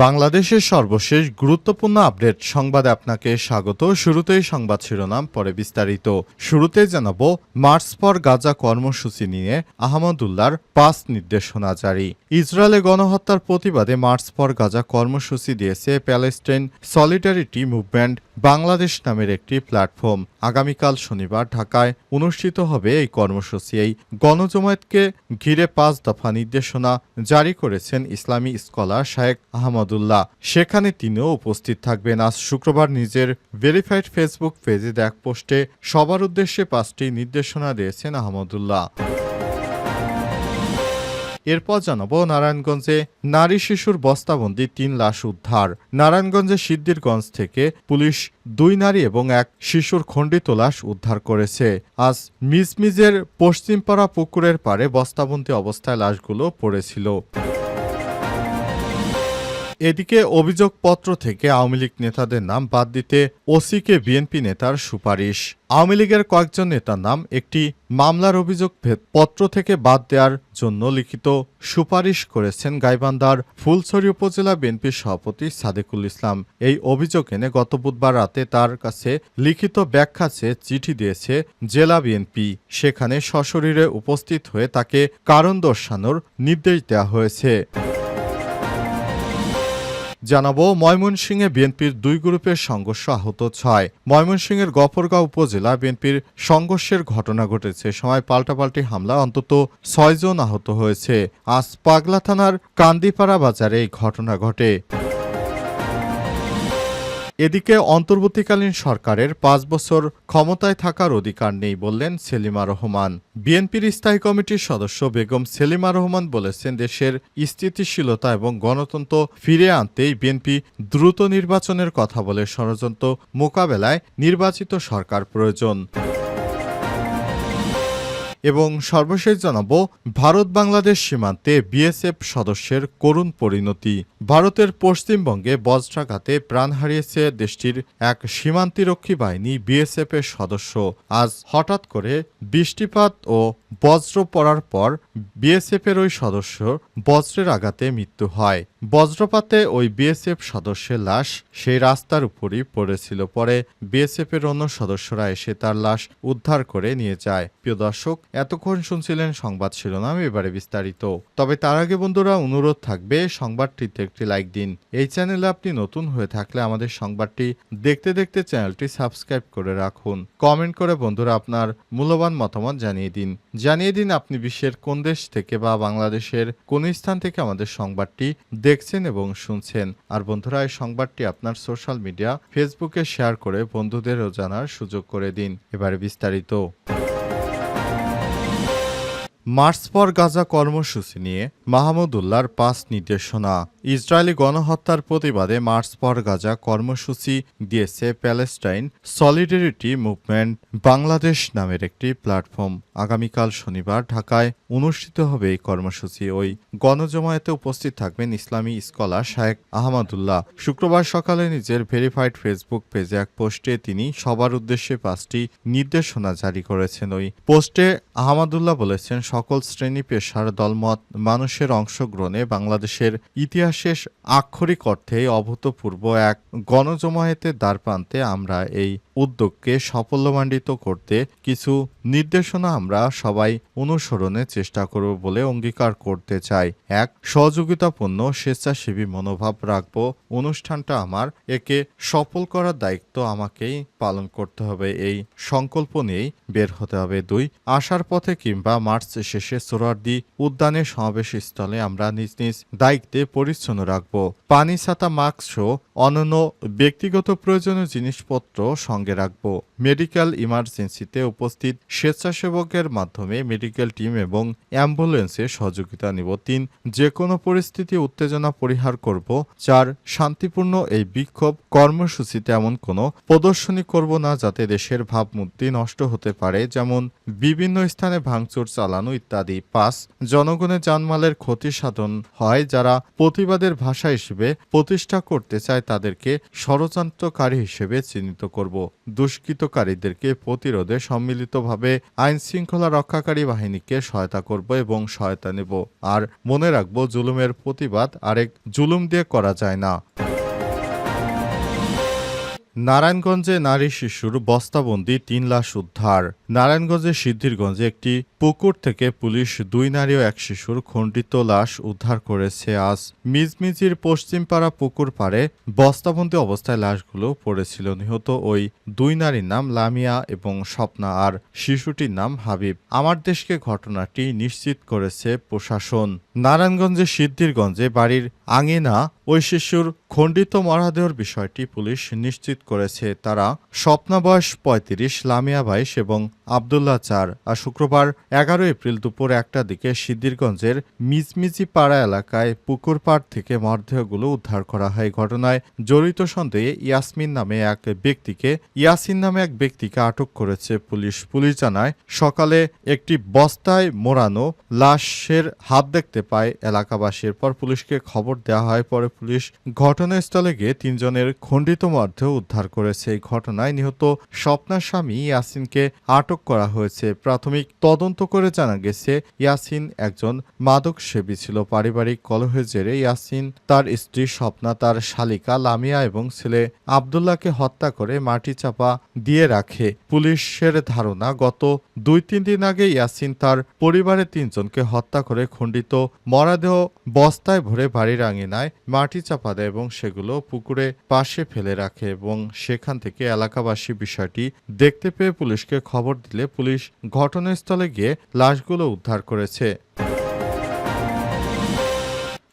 বাংলাদেশের সর্বশেষ গুরুত্বপূর্ণ আপডেট সংবাদে আপনাকে স্বাগত। শুরুতেই সংবাদ শিরোনাম, পরে বিস্তারিত। শুরুতে জানাব, মার্চ পর গাজা কর্মসূচি নিয়ে আহমদুল্লাহর পাঁচ নির্দেশনা জারি। ইসরায়েলে গণহত্যার প্রতিবাদে মার্চ পর গাজা কর্মসূচি দিয়েছে প্যালেস্টাইন সলিডারিটি মুভমেন্ট, বাংলাদেশ নামের একটি প্ল্যাটফর্ম। আগামীকাল শনিবার ঢাকায় অনুষ্ঠিত হবে এই কর্মসূচি। এই গণজমায়েতকে ঘিরে পাঁচ দফা নির্দেশনা জারি করেছেন ইসলামী স্কলার শায়েক আহমদুল্লাহ সেখানে তিনিও উপস্থিত থাকবেন। আজ শুক্রবার নিজের ভেরিফাইড ফেসবুক পেজে এক পোস্টে সবার উদ্দেশ্যে পাঁচটি নির্দেশনা দিয়েছেন আহমদুল্লাহ। এরপর জানাব, নারায়ণগঞ্জে নারী শিশুর বস্তাবন্দি তিন লাশ উদ্ধার। নারায়ণগঞ্জের সিদ্দিরগঞ্জ থেকে পুলিশ দুই নারী এবং এক শিশুর খণ্ডিত লাশ উদ্ধার করেছে। আজ মিজমিজের পশ্চিমপাড়া পুকুরের পাড়ে বস্তাবন্দি অবস্থায় লাশগুলো পড়েছিল। এদিকে অভিযোগপত্র থেকে আওয়ামী লীগ নেতাদের নাম বাদ দিতে ওসিকে বিএনপি নেতার সুপারিশ। আওয়ামী লীগের কয়েকজন নেতার নাম একটি মামলার অভিযোগ পত্র থেকে বাদ দেওয়ার জন্য লিখিত সুপারিশ করেছেন গাইবান্ধার ফুলছড়ি উপজেলা বিএনপির সভাপতি সাদেকুল ইসলাম। এই অভিযোগ এনে গত বুধবার রাতে তার কাছে লিখিত ব্যাখ্যা চেয়ে চিঠি দিয়েছে জেলা বিএনপি। সেখানে সশরীরে উপস্থিত হয়ে তাকে কারণ দর্শানোর নির্দেশ দেওয়া হয়েছে। জানাব, ময়মনসিংহে বিএনপির দুই গ্রুপের সংঘর্ষ আহত ছয়। ময়মনসিংহের গফরগাঁও উপজেলা বিএনপির সংঘর্ষের ঘটনা ঘটেছে। সময় পাল্টাপাল্টি হামলা অন্তত ছয়জন আহত হয়েছে। আজ পাগলা থানার কান্দিপাড়া বাজারে এই ঘটনা ঘটে। এদিকে অন্তর্বর্তীকালীন সরকারের পাঁচ বছর ক্ষমতায় থাকার অধিকার নেই বললেন সেলিমা রহমান। বিএনপির স্থায়ী কমিটির সদস্য বেগম সেলিমা রহমান বলেছেন দেশের স্থিতিশীলতা এবং গণতন্ত্র ফিরে আনতেই বিএনপি দ্রুত নির্বাচনের কথা বলে ষড়যন্ত্র মোকাবেলায় নির্বাচিত সরকার প্রয়োজন। এবং সর্বশেষ জানাব, ভারত বাংলাদেশ সীমান্তে বিএসএফ সদস্যের করুণ পরিণতি। ভারতের পশ্চিমবঙ্গে বজ্রাঘাতে প্রাণ হারিয়েছে দেশটির এক সীমান্তিরক্ষী বাহিনী বিএসএফ এর সদস্য। আজ হঠাৎ করে বৃষ্টিপাত ও বজ্র পড়ার পর বিএসএফ এর ওই সদস্য বজ্রের আঘাতে মৃত্যু হয়। বজ্রপাতে ওই বিএসএফ সদস্যের লাশ সেই রাস্তার উপরই পড়েছিল। পরে বিএসএফ এর অন্য সদস্যরা এসে তার লাশ উদ্ধার করে নিয়ে যায়। প্রিয় দর্শক, এতক্ষণ শুনছিলেন সংবাদ শিরোনাম, এবারে বিস্তারিত। তবে তার আগে বন্ধুরা, অনুরোধ থাকবে, সংবাদটিতে একটি লাইক দিন। এই চ্যানেলে আপনি নতুন হয়ে থাকলে আমাদের সংবাদটি দেখতে দেখতে চ্যানেলটি সাবস্ক্রাইব করে রাখুন। কমেন্ট করে বন্ধুরা আপনার মূল্যবান মতামত জানিয়ে দিন। জানিয়ে দিন আপনি বিশ্বের কোন দেশ থেকে বা বাংলাদেশের কোন স্থান থেকে আমাদের সংবাদটি দেখছেন এবং শুনছেন। আর বন্ধুরা, এই সংবাদটি আপনার সোশ্যাল মিডিয়া, ফেসবুকে শেয়ার করে বন্ধুদেরও জানার সুযোগ করে দিন। এবারে বিস্তারিত। মার্চ পর গাজা কর্মসূচি নিয়ে মাহমুদুল্লাহর পাঁচ নির্দেশনা। ইসরায়েলি গণহত্যার প্রতিবাদে মার্চ পর গাজা কর্মসূচি দিয়েছে প্যালেস্টাইন সলিডারিটি মুভমেন্ট, বাংলাদেশ নামের একটি প্ল্যাটফর্ম। আগামীকাল শনিবার ঢাকায় অনুষ্ঠিত হবে এই কর্মসূচি। ওই গণজমায়েতে উপস্থিত থাকবেন ইসলামী স্কলার শায়েক আহমদুল্লাহ। শুক্রবার সকালে নিজের ভেরিফাইড ফেসবুক পেজে এক পোস্টে তিনি সবার উদ্দেশ্যে পাঁচটি নির্দেশনা জারি করেছেন। ওই পোস্টে আহমদুল্লাহ বলেছেন সকল শ্রেণি পেশার দলমত মানুষের অংশগ্রহণে বাংলাদেশের ইতিহাসের আক্ষরিক অর্থে অভূতপূর্ব এক গণজমায়েতের দ্বারপ্রান্তে আমরা এই উদ্যোগকে সাফল্যমণ্ডিত করতে কিছু নির্দেশনা আমরা সবাই অনুসরণের চেষ্টা করব বলে অঙ্গীকার করতে চাই। এক, সহযোগিতাপূর্ণ, স্বেচ্ছাসেবী মনোভাব রাখব। অনুষ্ঠানটা আমার একে সফল করার দায়িত্ব আমাকেই পালন করতে হবে, এই সংকল্প নিয়েই বের হতে হবে। দুই, আসার পথে কিংবা মার্চ শেষে সোরারদি উদ্যানের সমাবেশ স্থলে আমরা নিজ নিজ দায়িত্বে পরিচ্ছন্ন রাখব। পানি, ছাতা, মাস্ক সহ অন্যান্য ব্যক্তিগত প্রয়োজনীয় জিনিসপত্র সঙ্গে রাখব। মেডিকেল ইমার্জেন্সিতে উপস্থিত স্বেচ্ছাসেবকের মাধ্যমে মেডিকেল টিম এবং অ্যাম্বুলেন্সে সহযোগিতা নিব। তিন যে কোনো পরিস্থিতি উত্তেজনা পরিহার করব। চার, শান্তিপূর্ণ এই বিক্ষোভ কর্মসূচিতে এমন কোনো প্রদর্শনী করব না যাতে দেশের ভাবমূর্তি নষ্ট হতে পারে, যেমন বিভিন্ন স্থানে ভাঙচুর চালানো ইত্যাদি। পাঁচ, জনগণের জানমালের ক্ষতি সাধন হয় যারা প্রতিবাদের ভাষা হিসেবে প্রতিষ্ঠা করতে চায় তাদেরকে ষড়যন্ত্রকারী হিসেবে চিহ্নিত করব। দুষ্কৃতকারীদেরকে প্রতিরোধে সম্মিলিতভাবে আইন শৃঙ্খলা রক্ষাকারী বাহিনীকে সহায়তা করব এবং সহায়তা নেব। আর মনে রাখব, জুলুমের প্রতিবাদ আরেক জুলুম দিয়ে করা যায় না। নারায়ণগঞ্জে নারী শিশুর বস্তাবন্দি তিন লাশ উদ্ধার। নারায়ণগঞ্জের সিদ্ধিরগঞ্জে একটি পুকুর থেকে পুলিশ দুই নারী ও এক শিশুর খণ্ডিত লাশ উদ্ধার করেছে আজ। মিজমিজির পশ্চিমপাড়া পুকুর পাড়ে বস্তাবন্দি অবস্থায় লাশগুলো পড়েছিল। নিহত ওই দুই নারীর নাম লামিয়া এবং স্বপ্না আর শিশুটির নাম হাবিব। আমার দেশকে ঘটনাটি নিশ্চিত করেছে প্রশাসন। নারায়ণগঞ্জের সিদ্ধিরগঞ্জে বাড়ির আঙিনা ওই শিশুর খণ্ডিত মরদেহর বিষয়টি পুলিশ নিশ্চিত করেছে। তারা স্বপ্না বয়স পঁয়ত্রিশ, লামিয়া বাইশ এবং আবদুল্লাহ চার। আর শুক্রবার এগারো এপ্রিল দুপুর একটার দিকে সিদ্ধিরগঞ্জের মিজমিজি পাড়া এলাকায় পুকুর পাড় থেকে মরদেহগুলো উদ্ধার করা হয়। ঘটনায় জড়িত সন্দেহে ইয়াসমিন নামে এক ব্যক্তিকে, ইয়াসিন নামে এক ব্যক্তিকে আটক করেছে পুলিশ। পুলিশ জানায়, সকালে একটি বস্তায় মোড়ানো লাশের হাত দেখতে পায় এলাকাবাসীর পর পুলিশকে খবর দেওয়া হয়, পরে পুলিশ ঘটনাস্থলে গিয়ে তিনজনের খণ্ডিত মরদেহ উদ্ধার করেছে। এই ঘটনায় নিহত স্বপ্নার স্বামী ইয়াসিনকে আটক করা হয়েছে। প্রাথমিক তদন্ত করে জানা গেছে, ইয়াসিন একজন মাদক সেবী ছিল। পারিবারিক কলহের জেরে ইয়াসিন তার স্ত্রী স্বপ্না, তার শালিকা লামিয়া এবং ছেলে আবদুল্লাহকে হত্যা করে মাটি চাপা দিয়ে রাখে। পুলিশের ধারণা, গত দুই তিন দিন আগে ইয়াসিন তার পরিবারের তিনজনকে হত্যা করে খণ্ডিত মরাদেহ বস্তায় ভরে বাড়ির আঙিনায় মাটি চাপা দেয় এবং সেগুলো পুকুরে পাশে ফেলে রাখে এবং সেখান থেকে এলাকাবাসী বিষয়টি দেখতে পেয়ে পুলিশকে খবর দিলে পুলিশ ঘটনাস্থলে গিয়ে লাশগুলো উদ্ধার করেছে।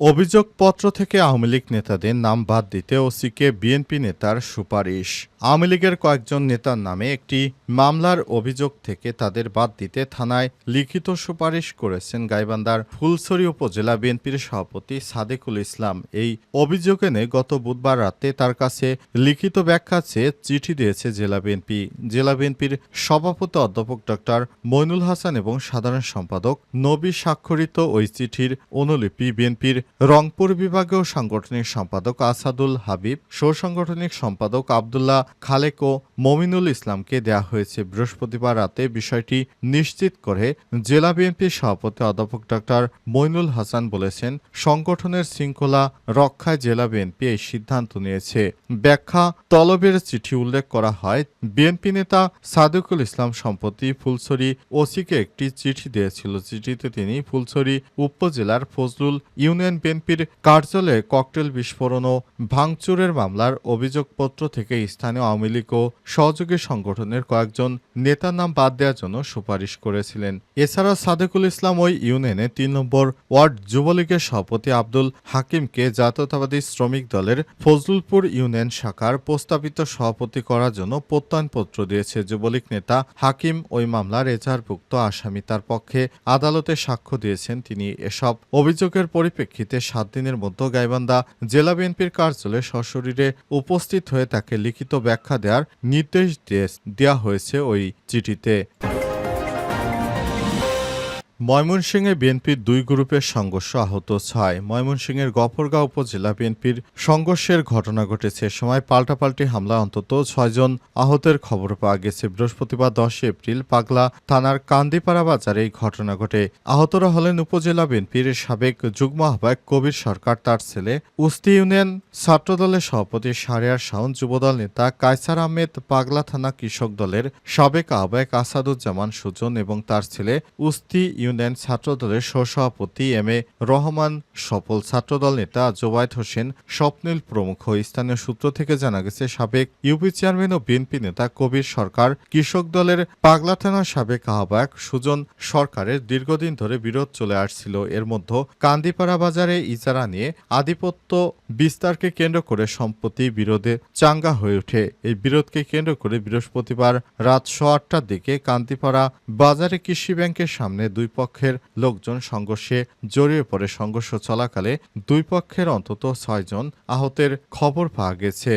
অভিযোগপত্র থেকে আওয়ামী লীগ নেতাদের নাম বাদ দিতে ওসিকে বিএনপি নেতার সুপারিশ। আওয়ামী লীগের কয়েকজন নেতার নামে একটি মামলার অভিযোগ থেকে তাদের বাদ দিতে থানায় লিখিত সুপারিশ করেছেন গাইবান্ধার ফুলছড়ি উপজেলা বিএনপির সভাপতি সাদেকুল ইসলাম। এই অভিযোগ এনে গত বুধবার রাতে তার কাছে লিখিত ব্যাখ্যা চেয়ে চিঠি দিয়েছে জেলা বিএনপি। জেলা বিএনপির সভাপতি অধ্যাপক ডক্টর মইনুল হাসান এবং সাধারণ সম্পাদক নবী স্বাক্ষরিত ওই চিঠির অনুলিপি বিএনপির রংপুর বিভাগীয় সাংগঠনিক সম্পাদক আসাদুল হাবিব, সহসাংগঠনিক সম্পাদক আবদুল্লাহ খালেক ও মমিনুল ইসলামকে দেয়া হয়েছে বৃহস্পতিবার রাতে বিষয়টি নিশ্চিত করে জেলা বিএনপির সভাপতি অধ্যাপক ডক্টর মইনুল হাসান বলেছেন, সংগঠনের শৃঙ্খলা রক্ষায় জেলা বিএনপি এই সিদ্ধান্ত নিয়েছে। ব্যাখ্যা তলবের চিঠি উল্লেখ করা হয়, বিএনপি নেতা সাদেকুল ইসলাম সম্প্রতি ফুলছড়ি ওসিকে একটি চিঠি দিয়েছিল। চিঠিতে তিনি ফুলছড়ি উপজেলার ফজলুল ইউনিয়ন বিএনপির কার্যালয়ে ককটেল বিস্ফোরণ ও ভাঙচুরের মামলার অভিযোগপত্র থেকে স্থানীয় আওয়ামী লীগ ও সহযোগী সংগঠনের কয়েকজন নেতার নাম বাদ দেওয়ার জন্য সুপারিশ করেছিলেন। এছাড়া সাদেকুল ইসলাম ওই ইউনিয়নে তিন নম্বর ওয়ার্ড যুবলীগের সভাপতি আব্দুল হাকিমকে জাতীয়তাবাদী শ্রমিক দলের ফজলুলপুর ইউনিয়ন শাখার প্রস্তাবিত সভাপতি করার জন্য প্রত্যয়নপত্র দিয়েছে যুবলীগ নেতা হাকিম। ওই মামলার এজাহারভুক্ত আসামি তার পক্ষে আদালতে সাক্ষ্য দিয়েছেন। তিনি এসব অভিযোগের পরিপ্রেক্ষিতে সাত দিনের মধ্যে গাইবান্ধা জেলা বিএনপির কার্যালয়ে সশরীরে উপস্থিত হয়ে তাকে লিখিত ব্যাখ্যা দেওয়ার নির্দেশ দেওয়া হয়েছে ওই চিঠিতে। ময়মনসিংহে বিএনপির দুই গ্রুপের সংঘর্ষ আহত ছয়। ময়মনসিংহের গফরগাঁও উপজেলা বিএনপির সংঘর্ষের ঘটনা ঘটেছে। সময় পাল্টাপাল্টি হামলা অন্তত ছয়জন আহতের খবর পাওয়া গেছে। বৃহস্পতিবার দশই এপ্রিল পাগলা থানার কান্দিপাড়া বাজারে এই ঘটনা ঘটে। আহতরা হলেন উপজেলা বিএনপির সাবেক যুগ্ম আহ্বায়ক কবির সরকার। তার ছেলে উস্তি ইউনিয়ন ছাত্রদলের সভাপতি সারিয়ার শাওন যুবদল নেতা কায়সার আহমেদ, পাগলা থানা কৃষক দলের সাবেক আহ্বায়ক আসাদুজ্জামান সুজন এবং তার ছেলে উস্তি ইউনিয়ন ছাত্রদলের সহসভাপতি এম এ রহমান, সফল ছাত্রদল নেতা জোবায়েত হোসেন, স্বপ্নিল প্রমুখ স্থানীয় সূত্র থেকে জানা গেছে, সাবেক ইউপি চেয়ারম্যান ও বিএনপি নেতা কবির সরকার, কৃষক দলের পাগলা থানার সাবেক আহ্বায়ক সুজন সরকারের দীর্ঘদিন ধরে বিরোধ চলে আসছিল। এর মধ্যে কান্দিপাড়া বাজারে ইজারা নিয়ে আধিপত্য বিস্তারকে কেন্দ্র করে সম্প্রতি বিরোধে চাঙ্গা হয়ে ওঠে। এই বিরোধকে কেন্দ্র করে বৃহস্পতিবার রাত সোয়া আটটার দিকে কান্দিপাড়া বাজারে কৃষি ব্যাংকের সামনে দুই পক্ষের লোকজন সংঘর্ষে জড়িয়ে পড়ে। সংঘর্ষ চলাকালে দুই পক্ষের অন্তত ছয়জন আহতের খবর পাওয়া গেছে।